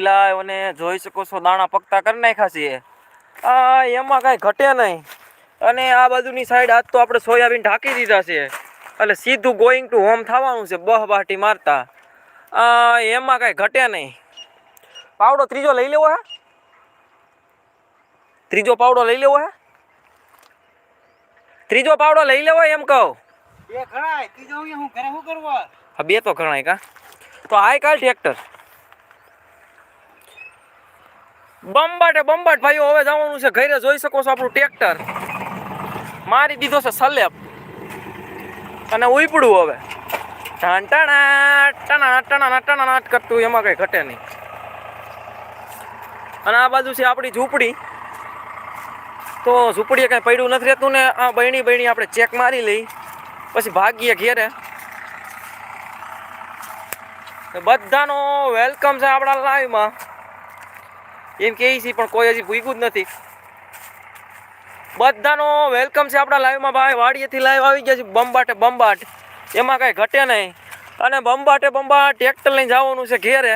લાવ અને જોઈ શકો છો દાણા પકતા કરી નાખ્યા છીએ. આ એમાં કાંઈ ઘટે નહીં. અને આ બાજુની સાઈડ આજ તો આપણે સોયાબીન ઢાંકી દીધા છે. એટલે સીધું ગોઈંગ ટુ હોમ થવાનું છે બહ બાટી મારતા. આ એમાં કાંઈ ઘટે નહીં. પાવડો ત્રીજો લઈ લેવો હે? ત્રીજો પાવડો લઈ લેવો હે? ત્રીજો પાવડો લઈ લેવો એમ કહું. બે ઘણાય ત્રીજો હું ઘરે શું કરવા હા બે તો ઘણાય કા. તો આય કાલ ટ્રેક્ટર બંબાટે બંબાટ ભાઈઓ, હવે જવાનું છે ઘરે. જોઈ શકો છો આપણું ટ્રેક્ટર. મારી દીધો છે સલેબ. અને ઉઈપડું હવે. ટણાટ ટાણા ટાણા ટાણા ટાણા કરતું એમાં કઈ ઘટે નહીં. અને આ બાજુ છે આપણી ઝૂંપડી. તો ઝૂંપડીએ કાંઈ પડ્યું નથી રહેતું ને, આ બહેણી બહેણી આપણે ચેક મારી લઈ. પછી ભાગીએ ઘેરે. બધાનો વેલકમ છે આપણા લાઈવમાં એમ કહે છે, પણ કોઈ હજી ભૂગ્યું જ નથી. બધાનો વેલકમ છે આપણા લાઈવમાં ભાઈ. વાડીએથી લાઈવ આવી ગયા છે, બંબાટે બંબાટ. એમાં કાંઈ ઘટે નહીં. અને બંબાટે બંબાટ ટ્રેક્ટર લઈને જવાનું છે ઘેરે.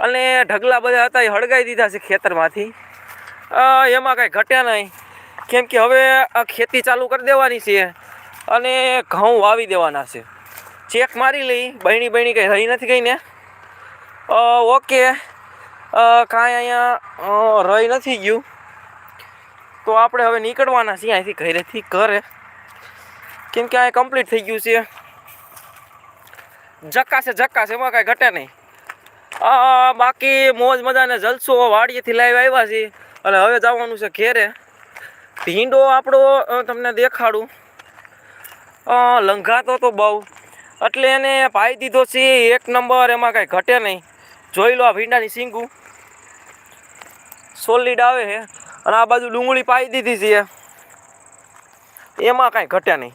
અને ઢગલા બધા હતા, એ હળગાઈ દીધા છે ખેતરમાંથી. એમાં કાંઈ ઘટ્યા નહીં. કેમ કે હવે આ ખેતી ચાલુ કરી દેવાની છે અને ઘઉં વાવી દેવાના છે. ચેક મારી લઈ. બહેણી બહેણી કંઈ રહી નથી ગઈ ને. ઓકે. કાંઈ અહીંયા રહી નથી ગયું. તો આપણે હવે નીકળવાના છીએ અહીંથી ઘરેથી ઘરે. કેમ કે અહીંયા કમ્પ્લીટ થઈ ગયું છે. જકાશે જકાશે એમાં કાંઈ ઘટે નહીં. બાકી મોજ મજાને જલસો વાડીએથી લાઈવ આવ્યા છીએ. અને હવે જવાનું છે ઘેરે. ભીંડો આપણો તમને દેખાડું. લંઘાતો તો બહુ. એટલે એને પાઈ દીધો છે એક નંબર, એમાં કાંઈ ઘટે નહીં. જોઈ લો આ ભીંડાની સિંગું સોલિડ આવે છે અને આ બાજુ ડુંગળી પાઈ દીધી છે એમાં કાંઈ ઘટે નહીં.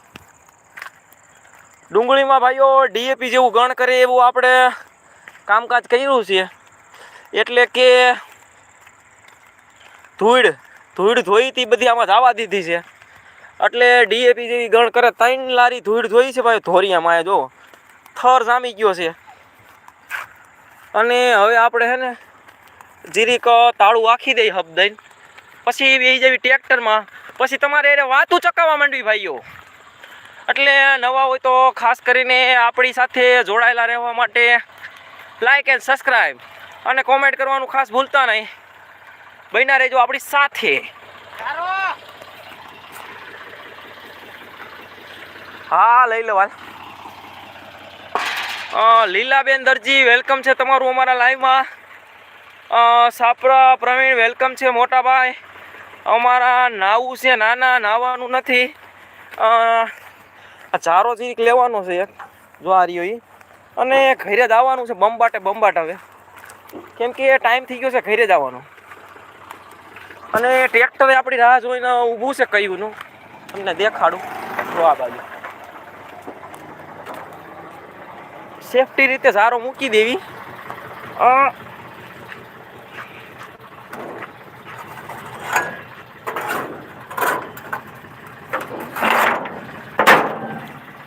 ડુંગળીમાં ભાઈઓ ડીએપી જેવું ગણ કરે એવું આપણે કામકાજ કર્યું છે. એટલે કે ધૂળ ધૂળ ધોઈ હતી બધી આમાં જવા દીધી છે. એટલે ડીએપી જેવી ગણ કરે ત્રણ લારી ધૂળ ધોઈ છે ભાઈ ધોરિયામાં જો. થર જામી ગયો છે. અને હવે આપણે હે ને જીરીક, તાળું આખી દઈ હબ દઈને. પછી એ જેવી ટ્રેક્ટરમાં. પછી તમારે એને વાતું ચકાવવા માંડવી ભાઈઓ. એટલે નવા હોય તો ખાસ કરીને આપણી સાથે જોડાયેલા રહેવા માટે લાઇક એન્ડ સબસ્ક્રાઈબ અને કોમેન્ટ કરવાનું ખાસ ભૂલતા નહીં. બન્યા રહેજો આપણી સાથે. હા, લઈ લો લીલાબેન દરજી વેલકમ છે તમારું અમારા લાઈવમાં સાપરા પ્રવીણ વેલકમ છે મોટા ભાઈ અમારા નાવું છે, નાના નાવાનું નથી. આ ચારો જીરીક લેવાનો છે એક જ્વારીઓ એ અને ઘરે જ આવવાનું છે, બંબાટે બંબાટ હવે. કેમ કે ટાઈમ થઈ ગયો છે, ઘરે જ આવવાનો. અને ટ્રેક્ટરે આપણી રાહ જોઈને ઊભું છે કયુંનું. તમને દેખાડું. જો આ બાજુ. સેફટી રીતે સારો મૂકી દેવી.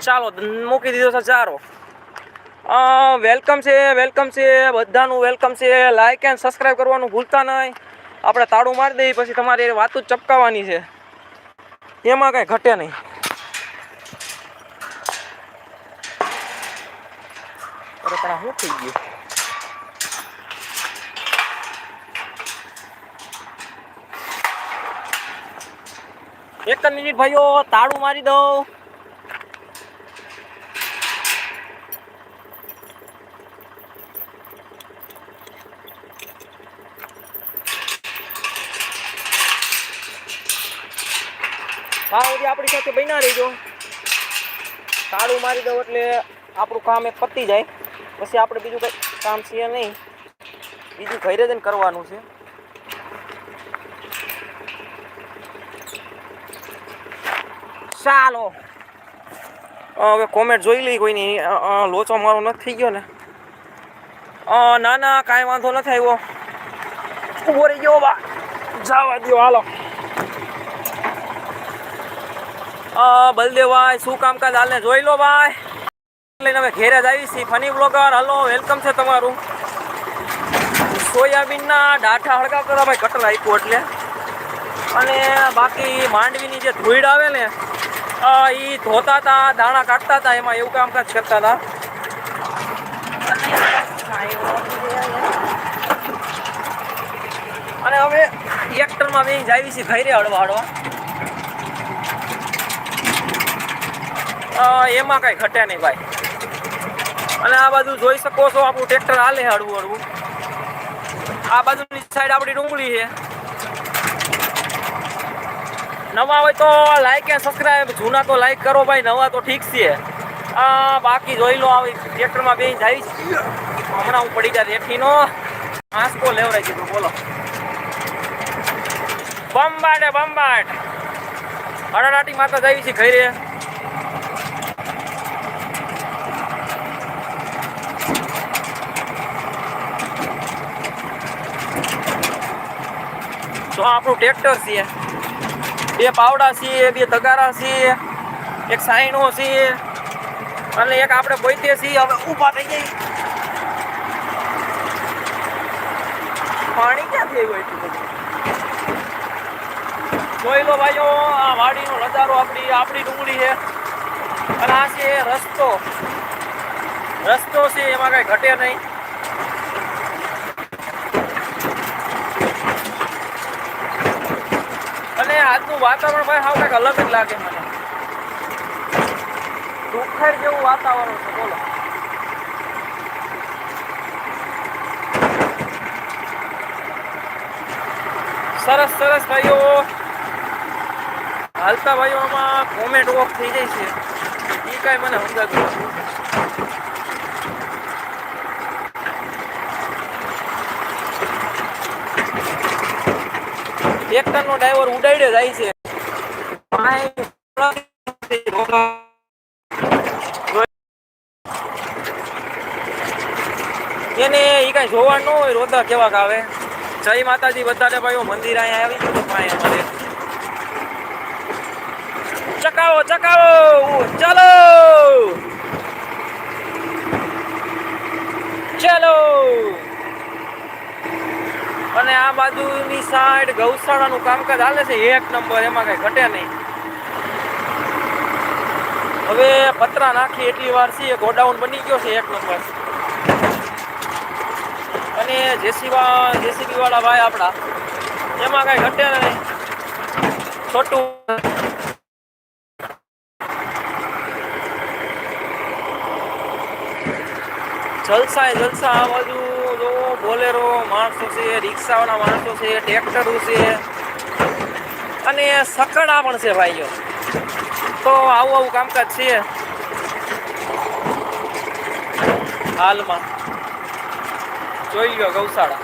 ચાલો મૂકી દીધો છે ચારો. વેલકમ છે વેલકમ છે, બધાનું વેલકમ છે. લાઇક એન્ડ સબસ્ક્રાઈબ કરવાનું ભૂલતા નહીં. આપણે તાળું મારી દઈએ, પછી તમારે વાતું જ ચપકાવવાની છે. એમાં કાંઈ ઘટે નહીં. અરે, પણ થઈ ગયું? એક મિનિટ ભાઈઓ, તાળું મારી દઉં હા સુધી આપણી સાથે બન્યા રહીજો. તાળું મારી દઉં એટલે આપણું કામ એક પતી જાય. પછી આપણે બીજું કંઈ કામ છે નહીં. બીજું ઘરે જઈને કરવાનું છે. ચાલો. હવે કોમેન્ટ જોઈ લઈ કોઈની. નહીં લોચો મારો નથી થઈ ગયો ને. ના ના, કાંઈ વાંધો નથી આવ્યો. ઊભો રહી ગયો, બા. જવા દો હાલો. બલદેવભાઈ શું કામકાજ હાલને? જોઈ લો ભાઈ. લઈને અમે ઘેરે જ આવી છીએ. ફની બ્લોગર હલો, વેલકમ છે તમારું. સોયાબીનના ડાઠા હળગા કરવા ભાઈ કટર આપ્યું એટલે. અને બાકી માંડવીની જે ધૂળ આવે ને એ ધોતા હતા દાણા કાઢતા હતા એમાં એવું કામકાજ કરતા હતા અને હવે ટ્રેક્ટરમાં બેસી જાવી છે ઘરે હળવા હળવા. એમાં કાંઈ ઘટે નહીં ભાઈ. અને આ બાજુ જોઈ શકો છો, આપણું ટ્રેક્ટર હાલે હળવું હળવું. આ બાજુની સાઈડ આપણી ડુંગળી છે. નવા હોય તો લાઈક એન્ડ સબસ્ક્રાઈબ જૂના તો લાઈક કરો ભાઈ, નવા તો ઠીક છે. આ બાકી જોઈ લો, આવી ટ્રેક્ટરમાં બે જાય હમણાં હું પડી જાય રેઠીનો. આંસકો લેવડાઈ દીધો, બોલો. બંબાટ બંબાટ. હરણાટી માતા જાય છે ઘરે. તો આપણું ટ્રેક્ટર છે. બે પાવડા છે, બે તગારા છે, એક સાઈનો છે. અને એક આપણે બોઈતે છીએ હવે ઊભા થઈ જઈ પાણી ક્યાંથી ગયું એટલું જોઈ લો ભાઈઓ, આ વાડીનો નજારો આપણી આપણી ડુંગળી છે. અને આ છે રસ્તો. રસ્તો છે, એમાં કઈ ઘટે નહીં. અને વાતાવરણ ભાઈ હાવ કંઈક અલગ જ લાગે મને. દુઃખેર જેવું વાતાવરણ છે, બોલો. સરસ સરસ ભાઈઓ. હાલતા ભાઈઓમાં કોમેન્ટ ઓફ થઈ જાય છે. એ કાંઈ મને સમજાતું ટ્રેક્ટરનો ડ્રાઈવર ઉડાડે જાય છે. એને એ કાંઈ જોવા ન હોય રોતા કેવાક આવે. જય માતાજી બધાને ભાઈઓ, મંદિર અહીંયા આવી ગયું ભાઈ અમારે ચકાવો ચકાવો, ચાલો! ચાલો! અને આ બાજુની સાઈડ ગૌશાળાનું કામકાજ હાલે છે, એક નંબર એમાં કઈ ઘટે નહીં. હવે પતરા નાખી એટલી વાર છે, ગોડાઉન બની ગયો છે, એક નંબર અને જેસીબા જેસીબી વાળા ભાઈ આપણા, એમાં કઈ ઘટે નહીં. છોટું. જલસા જલસા, આ બાજુ બોલેરો માણસો છે, રિક્ષાવાળા માણસો છે, ટ્રેક્ટરો છે. અને સકડા પણ છે ભાઈઓ. તો આવું આવું કામકાજ છે. હાલમાં. જોઈ લો ગૌશાળા.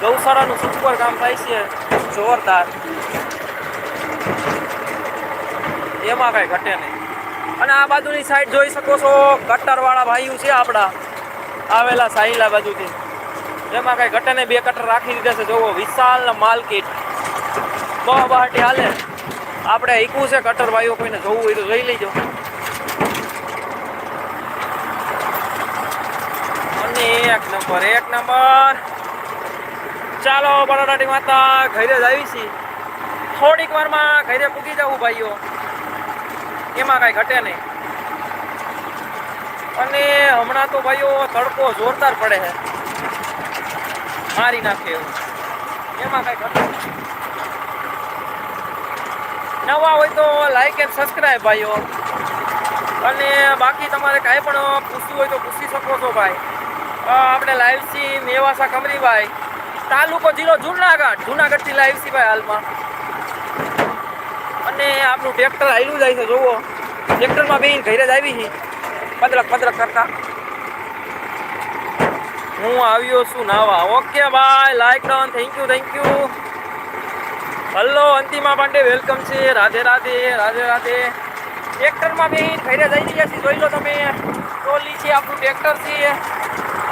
ગૌશાળાનું સુપર કામ થાય છે. જોરદાર. એમાં કાંઈ ઘટે નહીં. અને આ બાજુની સાઈડ જોઈ શકો છો કટ્ટરવાળા ભાઈઓ છે આપણા. આવેલા સાહિલા બાજુથી. એમાં કાંઈ ઘટે નહીં બે કટર રાખી દીધા છે. જોવો વિશાલ માલકીટ. બહુ બહાટી હાલે. આપણે ઈકવું છે કટર ભાઈઓ, કોઈને જોવું હોય તો જોઈ લેજો. અને એક નંબર એક નંબર. ચાલો બરોડાટી માતા ઘરે જ આવી છીએ. થોડીક વારમાં ઘરે પૂગી જવું ભાઈઓ. એમાં કાંઈ ઘટે નહીં. અને હમણાં તો ભાઈઓ તડકો જોરદાર પડે છે. મારી નાખે એવું. એમાં કંઈ ખબર નવા હોય તો લાઈક એન્ડ સબસ્ક્રાઈબ ભાઈઓ. અને બાકી તમારે કાંઈ પણ પૂછવું હોય તો પૂછી શકો છો ભાઈ. આપણે લાઈવ છીએ મેવાસા કમરીભાઈ તાલુકો જિલ્લો જુનાગઢ. જુનાગઢથી લાઈવ છીએ ભાઈ હાલમાં. અને આપણું ટ્રેક્ટર હાલ્યું જાય છે જોવો ટ્રેક્ટરમાં બેહીને ઘરે જ આવી છે. પદરક પદરક કરતા. હું આવ્યો છું નાવા. ઓકે ભાઈ like done thank you thank you hello, Antima Pandey welcome છે. રાધે રાધે રાધે રાધે. ટ્રેક્ટરમાં બે ફેરે જઈ રહ્યા છીએ, જોઈ લો તમે. ટ્રોલી છે, આપણું ટ્રેક્ટર છે.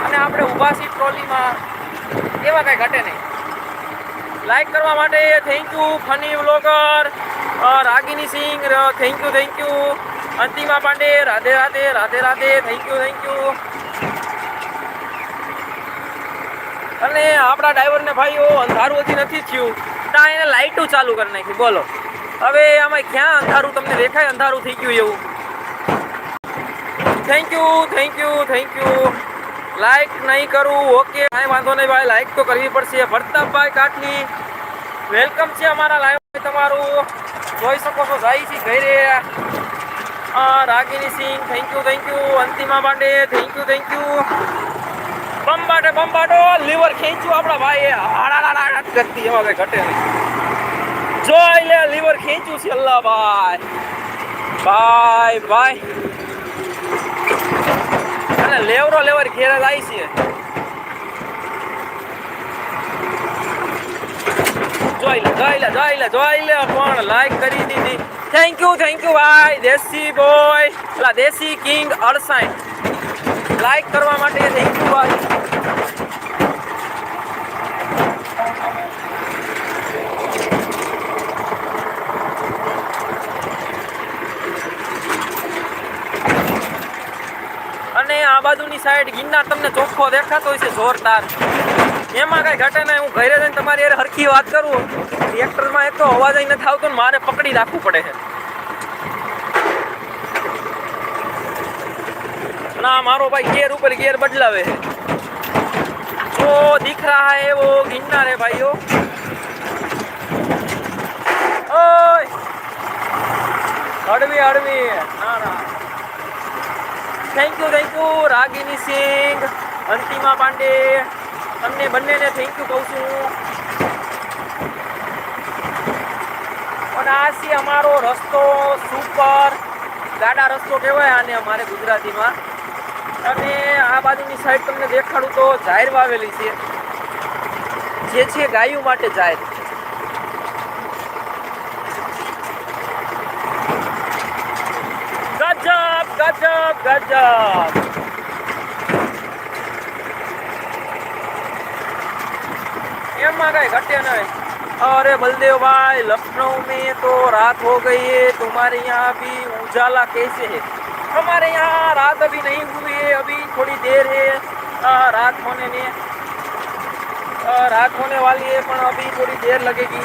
અને આપણે ઊભા છીએ ટ્રોલીમાં એવા કાંઈ ઘટે નહીં. લાઈક કરવા માટે thank you funny vlogger Ragini Singh thank you thank you Antima Pandey, Radhe Radhe Radhe Radhe. Thank you thank you અને અને આપણા ડ્રાઈવરને ભાઈ અંધારું હજી નથી થયું. ત્યાં એને લાઇટું ચાલુ કરી નાખી બોલો. હવે આમાં ક્યાં અંધારું? તમને દેખાય અંધારું થઈ ગયું એવું? Thank you thank you thank you like નહીં કરું ઓકે કાંઈ વાંધો નહીં ભાઈ લાઈક તો કરવી પડશે. ભરતાભાઈ કાટલી વેલકમ છે અમારા લાઈવ તમારું. જોઈ શકો છો, જાય છે ઘરે. Ragini Singh thank you thank you Antima Pandey thank you thank you બંબાટે બંબાટો, લીવર ખેંચ્યું આપણા ભાઈએ. હાડાડાડા કરતી, એમાં કઈ ઘટે નહીં. જોઈ લે, લીવર ખેંચ્યું છે અલ્લા ભાઈ ભાઈ. ભાઈ અને લેવરો લેવર ઘેરે લાવી છે. જોઈ લે જોઈ લે જોઈ લે જોઈ લે, પણ લાઈક કરી દીધી. થેન્ક યુ થેન્ક યુ ભાઈ. દેશી બોય પેલા દેશી કિંગ અડસાઈ લાઈક કરવા માટે થેન્ક યુ ભાઈ અને આ બાજુની સાઈડ ગિરનાર તમને ચોખ્ખો દેખાતો હોય છે જોરદાર. એમાં કઈ ઘટે નહીં, હું ઘરે જઈને તમારી યાર હરખી વાત કરું. ટ્રેક્ટરમાં એક તો અવાજ અહીં નથી આવતો મારે પકડી રાખવું પડે છે. ના, મારો ભાઈ ગેર ઉપર ગેર બદલાવે છે. જો દીખ રહા હે એવો ગિરનાર હે ભાઈઓ. હળવી હળવી. ના ના. Thank you thank you Ragini Singh, Antima Pandey. તમને બંનેને થેન્ક યુ કહું છું. પણ આ અમારો રસ્તો સુપર ગાડા રસ્તો કહેવાય આને અમારે ગુજરાતીમાં. અને આ બાજુની સાઈડ તમને દેખાડું તો જાહેર વાવેલી છે જે છે ગાયો માટે જાહેર ગજબ ગજબ ગજબ એમાં કઈ ઘટે નહીં अरे बलदेव भाई लखनऊ में तो रात हो गई है तुम्हारे यहाँ भी उजाला कैसे है हमारे यहाँ रात अभी नहीं हुई है अभी थोड़ी देर है। अ, रात होने में। अ, रात होने वाली है पर अभी थोड़ी देर लगेगी।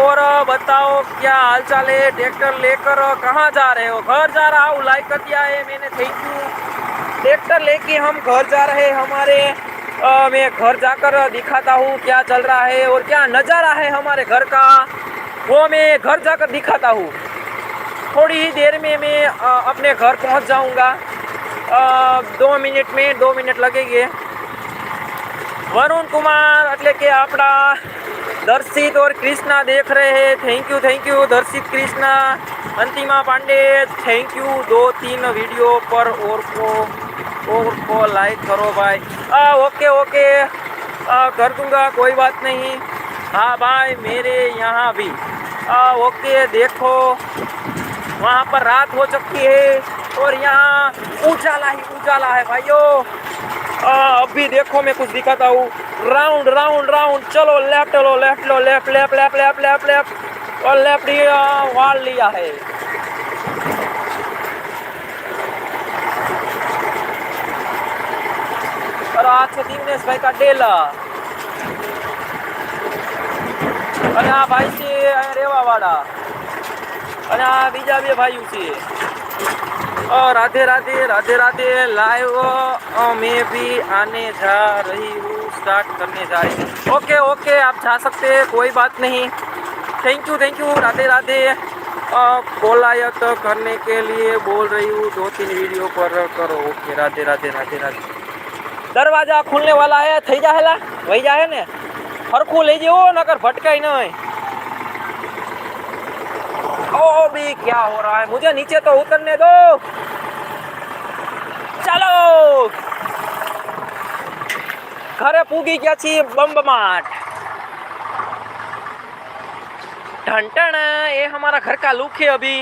और बताओ क्या हाल चाल है? ट्रैक्टर लेकर कहाँ जा रहे हो? घर जा रहा हूँ लाइक कर दिया है मैंने थैंक यू ट्रैक्टर लेके हम घर जा रहे हैं हमारे अ, मैं घर जाकर दिखाता हूँ क्या चल रहा है और क्या नज़ारा है हमारे घर का। वो मैं घर जाकर दिखाता हूँ। थोड़ी ही देर में मैं अ, अपने घर पहुँच जाऊँगा अ, दो मिनट में दो मिनट लगेंगे वरुण कुमार એટલે કે આપણા દર્શિત और कृष्णा देख रहे हैं thank you thank you Darshit Krishna Antima Pandey thank you दो तीन वीडियो पर और को और को लाइक करो भाई आ, ओके ओके आ, कर दूंगा कोई बात नहीं हाँ भाई मेरे यहाँ भी आ, ओके देखो वहाँ पर रात हो चुकी है और यहाँ उजाला ही उजाला है भाइयों। अभी देखो मैं कुछ दिखाता हूँ। Round round round. चलो लेफ़्ट लो लेफ़्ट लो left left left left left left. और लेफ़्ट वाल लिया है। और आज है दिनेश भाई का डेला। अरे हाँ भाई से रेवा वाड़ा અને આ બીજા બે ભાઈઓ છે अ, राधे राधे राधे राधे लाइव अ, मैं भी आने जा रही हूँ स्टार्ट करने जा रही हूँ ओके ओके आप जा सकते हैं कोई बात नहीं thank you thank you Radhe Radhe अ, कोलायत करने के लिए बोल रही हूँ दो तीन वीडियो पर करो ओके राधे राधे राधे राधे दरवाजा खुलने वाला है થઈ જાહેલા વહી જાહે ને હરખું લઈ જેવો નકર ભટકાઈ નહીં ओ भी क्या हो रहा है मुझे नीचे तो उतरने दो ચાલો ઘરે પૂગી ગયા છીએ बम्बमाट ढंटन ये हमारा घर का लुक है अभी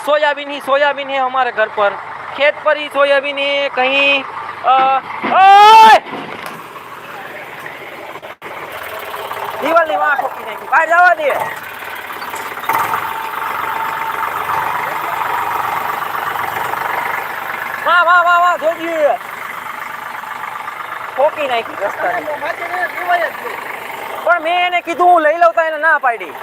सोयाबीन ही सोयाबीन है हमारे घर पर खेत पर ही सोयाबीन है कहीं अ, ओए! દિવાલની વાં ઠોકી નાખી બહાર જવા દે વાહ વાહ વાહ વાહ જોજી. ઠોકી નાખી રસ્તાની. પણ મેં એને કીધું હું લઈ લઉં તો એને ના પાડી.